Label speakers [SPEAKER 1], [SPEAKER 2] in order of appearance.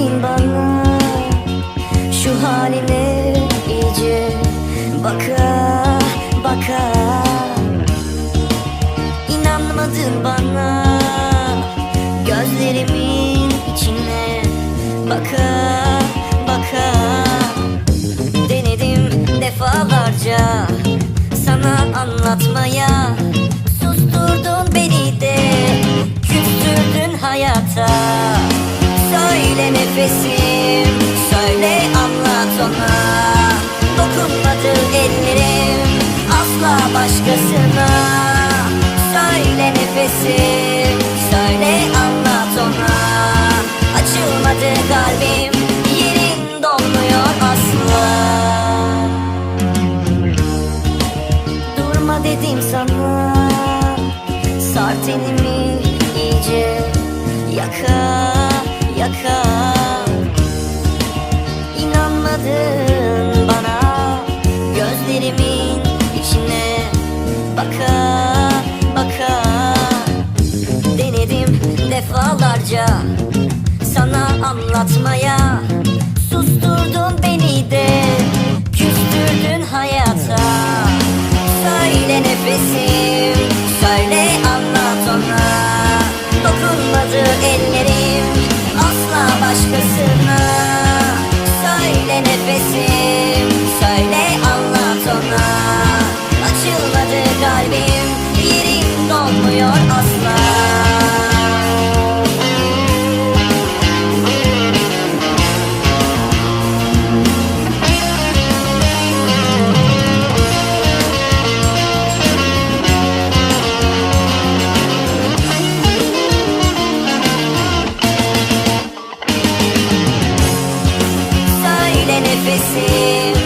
[SPEAKER 1] Denedin bana. Şu haline iyice Baka baka. İnanmadın bana. Gözlerimin içine Baka baka. Denedim defalarca Sana anlatmaya nefesim Söyle anlat ona. Dokunmadı ellerim. Asla başkasına. Söyle nefesim Söyle anlat ona. Açılmadı kalbim. Yerin dolmuyor asla. Durma dedim sana. Sar tenimi iyice. Yaka yaka. İnanmadın bana Gözlerimin içine Baka baka. Denedim defalarca Sana anlatmaya. Susturdun beni de Küstürdün hayata. Söyle nefesim bitmiyor asla. Söyle nefesim.